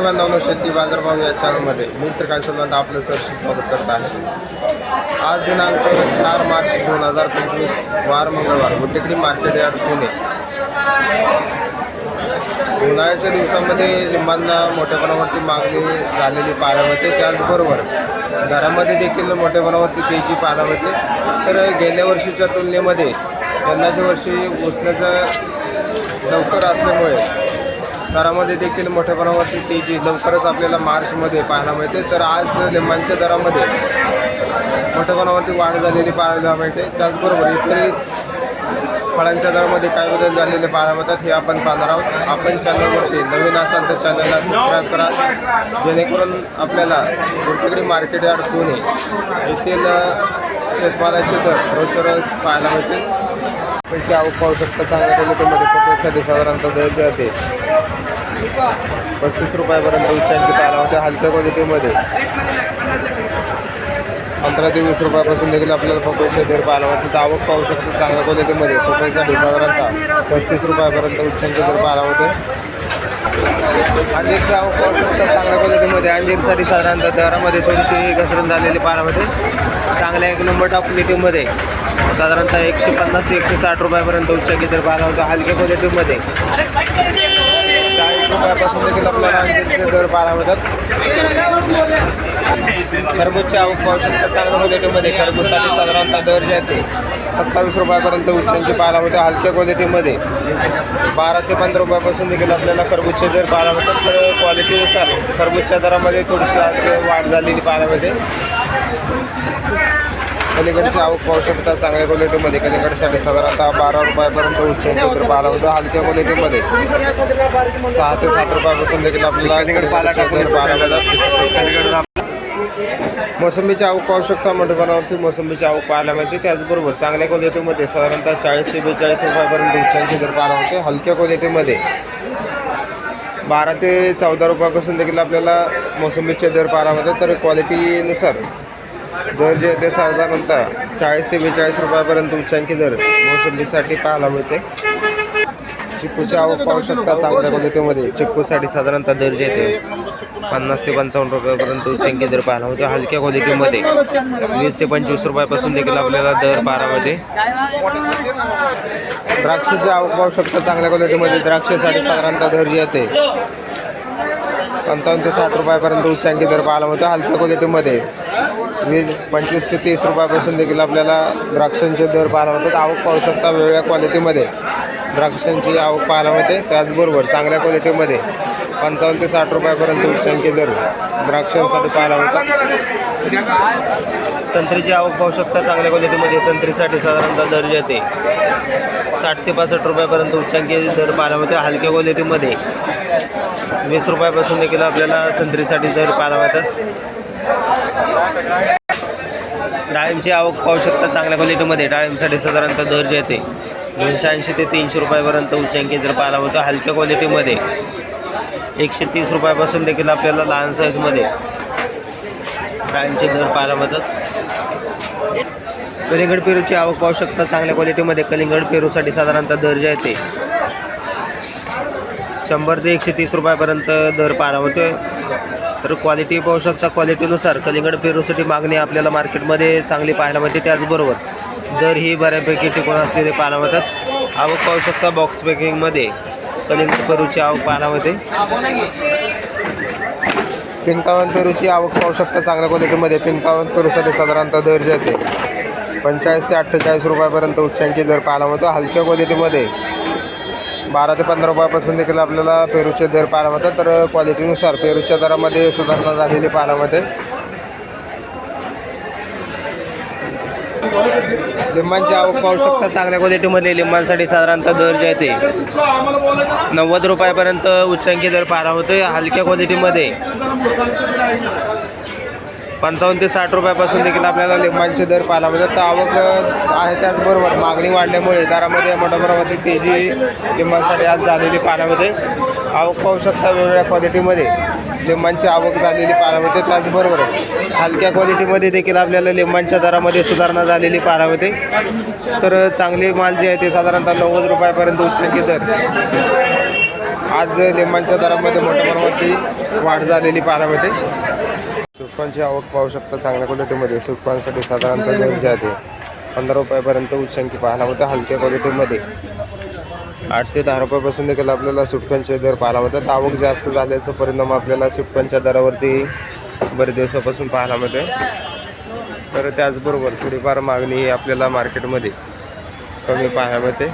शेतकरी बांधवांनो शेती बाजारभाव या चॅनलमध्ये मी श्रीकांत आपलं सरशी स्वागत करत आहे. आज दिनांक चार मार्च दोन हजार पंचवीस वार मंगळवार गुटेकडी मार्केट यार्ड पुणे. उन्हाळ्याच्या दिवसामध्ये लिंबांना मोठ्या प्रमाणावरती मागणी झालेली पाहायला मिळते. त्याचबरोबर घरामध्ये देखील मोठ्या प्रमाणावरती पेची पाहायला मिळते. तर गेल्या वर्षीच्या तुलनेमध्ये यंदाच्या वर्षी उष्णता लवकर असल्यामुळे दरामध्ये देखील मोठ्या प्रमाणावरती तेजी लवकरच आपल्याला मार्चमध्ये पाहायला मिळते तर आज लिंबांच्या दरामध्ये मोठ्या प्रमाणावरती वाढ झालेली पाहायला मिळते. त्याचबरोबर इतरही फळांच्या दरामध्ये काय बदल झालेले पाहायला मिळतात हे आपण पाहणार आहोत. आपण चॅनलवरती नवीन असाल तर चॅनलला सबस्क्राईब करा. जेणेकरून आपल्याला गुरतगडी मार्केट यार्ड पुणे येथील शेतमालाचे दर रोजच्या रोज पाहायला मिळतील. पैसे आवक पाहू शकता चांगल्या क्वालिटीमध्ये पकडसाठी साधारणतः दर जाते. पस्तीस रुपयापर्यंत उच्चांकी पाहायला होते. हलक्या क्वालिटीमध्ये पंधरा ते वीस रुपयापासून देखील आपल्याला पपईचे दर पाहायला होते. तर आवक पाहू शकतो चांगल्या क्वालिटीमध्ये पपईसाठी साधारणतः पस्तीस रुपयापर्यंत उच्चांकी दर पाहायला होते. अंजीरची आवक पाहू शकता चांगल्या क्वालिटीमध्ये अंजीरसाठी साधारणतः दरामध्ये थोडीशी घसरण झालेली पाहायला होते. चांगल्या एक नंबर टॉप क्वालिटीमध्ये साधारणतः एकशे पन्नास ते एकशे साठ रुपयापर्यंत उच्चांकी दर पाहायला होता. हलक्या क्वालिटीमध्ये रुपयापासून देखील आपल्याला अंजीरचे दर पाहायला मिळतात खरबूजची आवक पाहू शकता. चांगल्या क्वालिटीमध्ये खरबूजसाठी साधारणतः दर जे आहे ते सत्तावीस रुपयापर्यंत उच्चांकी पाहायला होते हलक्या क्वालिटीमध्ये बारा ते पंधरा रुपयापासून देखील आपल्याला खरबूजचे दर पाहायला मिळतात. तर क्वालिटीनुसार खरबूजच्या दरामध्ये थोडीशी वाढ झालेली पाहायला मिळते. कलिंगडची आवक पाहू शकता चांगल्या क्वालिटीमध्ये कलिंगडसाठी साधारणतः बारा रुपयापर्यंत उच्चांकी दर पाहायला होतं हलक्या क्वालिटीमध्ये सहा ते सात रुपयापासून देखील आपल्याला मोसंबीची आवक पाहू शकता मोठ्या प्रमाणावरती मोसंबीची आवक पाहायला मिळते. त्याचबरोबर चांगल्या क्वालिटीमध्ये साधारणतः चाळीस ते बेचाळीस रुपयापर्यंत उच्चांकी दर पाहायला होते हलक्या क्वालिटीमध्ये बारा ते चौदा रुपयापासून देखील आपल्याला मोसंबीचे दर पाहायला मिळते तर क्वालिटीनुसार दर जे ते साधारणतः चाळीस ते बेचाळीस रुपयापर्यंत उच्चांकी दर मोसंबीसाठी पाहायला मिळते. चिक्कूची आवक पाहू शकता चांगल्या क्वालिटीमध्ये. चिक्कूसाठी साधारणतः दर जे ते पन्नास ते पंचावन्न रुपयापर्यंत उच्चांकी दर पाहायला मिळते. हलक्या क्वालिटीमध्ये वीस ते पंचवीस रुपयापासून देखील आपल्याला दर पाहायला द्राक्षाची आवक पाहू शकता चांगल्या क्वालिटीमध्ये. द्राक्षासाठी साधारणतः दर जे ते पंचावन्न ते साठ रुपयापर्यंत उच्चांकी दर पाहायला मिळतो. हलक्या क्वालिटीमध्ये. वीस पंचवीस ते तीस रुपयापासून देखील आपल्याला द्राक्षांचे दर पाहायला होतात आवक पाहू शकता वेगवेगळ्या क्वालिटीमध्ये. द्राक्षांची आवक पाहायला मिळते. त्याचबरोबर चांगल्या क्वालिटीमध्ये पंचावन्न ते साठ रुपयापर्यंत उच्चांकी दर द्राक्षांसाठी पाहायला मिळतात. संत्रीची आवक पाहू शकता. चांगल्या क्वालिटीमध्ये संत्रीसाठी साधारणतः दर जे येते साठ ते पासष्ट रुपयापर्यंत उच्चांकी दर पाहायला मिळते. हलक्या क्वालिटीमध्ये वीस रुपयापासून देखील आपल्याला संत्रीसाठी दर पाहायला मिळतात. डाळिंबची आवक पाहू शकता चांगल्या क्वालिटीमध्ये. डाळिंबसाठी साधारणतः दर्जा येते दोनशे ऐंशी ते तीनशे रुपयापर्यंत उच्चांकी जर पाहायला होतं हलक्या क्वालिटीमध्ये. एकशे तीस रुपयापासून देखील आपल्याला लहान साईजमध्ये डाळिंबचे दर पाहायला मिळतात. कलिंगड पेरूची आवक पाहू शकता चांगल्या क्वालिटीमध्ये. कलिंगड पेरूसाठी साधारणतः दर्जा येते शंभर ते एकशे तीस रुपयापर्यंत दर पाहायला होतो तर क्वालिटी पाहू शकता क्वालिटीनुसार कलिंगड पेरूसाठी मागणी आपल्याला मार्केटमध्ये चांगली पाहायला मिळते त्याचबरोबर दर ही बऱ्यापैकी टिकून असलेले पाहायला मिळतात. आवक पाहू शकता बॉक्स पॅकिंगमध्ये कलिंगड पेरूची आवक पाहायला मिळते. पिंकावन पेरूची आवक पाहू शकता चांगल्या क्वालिटीमध्ये पिंकावन पेरूसाठी साधारणतः दर जे पंचेचाळीस ते अठ्ठेचाळीस रुपयापर्यंत उच्चांकी दर पाहायला मिळतो. हलक्या क्वालिटीमध्ये बारा ते पंधरा रुपयापासून देखील आपल्याला पेरूचे दर पाहायला मिळतात. तर क्वालिटीनुसार पेरूच्या दरामध्ये सुधारणा झालेली पाहायला मिळते. लिंबांची आवक पाहू शकता. चांगल्या क्वालिटीमध्ये लिंबांसाठी साधारणतः दर जे आहे ते नव्वद रुपयापर्यंत उच्चांकी दर पाहायला होते हलक्या क्वालिटीमध्ये पंचावन्न ते साठ रुपयापासून देखील आपल्याला लिंबांचे दर पाहायला मिळतात. तर आवक आहे त्याचबरोबर मागणी वाढल्यामुळे दरामध्ये मोठ्या प्रमाणात तेजी लिंबांसाठी आज झालेली पाण्यामध्ये आवक पाहू शकता वेगवेगळ्या क्वालिटीमध्ये लिंबांची आवक झालेली पाहायला मिळते. त्याचबरोबर हलक्या क्वालिटीमध्ये देखील आपल्याला लिंबांच्या दरामध्ये सुधारणा झालेली पाहायला मिळते. तर चांगले माल जे आहे ते साधारणतः नव्वद रुपयापर्यंत उच्चांकी दर. आज लिंबांच्या दरामध्ये मोठ्या प्रमाणावरती वाढ झालेली पाहायला मिळते. सुटपांची आवक पाहू शकता चांगल्या क्वालिटीमध्ये सुटपांसाठी साधारणतः दोनशे जे आहे. पंधरा रुपयापर्यंत उच्चांकी पाहायला मिळते हलक्या क्वालिटीमध्ये आठ ते दहा रुपयापासून देखील आपल्याला सुटकांचे दर पाहायला मिळतात आवक जास्त झाल्याचा परिणाम आपल्याला सुटकांच्या दरावरती बरेच दिवसापासून पाहायला मिळते तर त्याचबरोबर थोडीफार मागणी ही आपल्याला मार्केटमध्ये कमी पाहायला मिळते.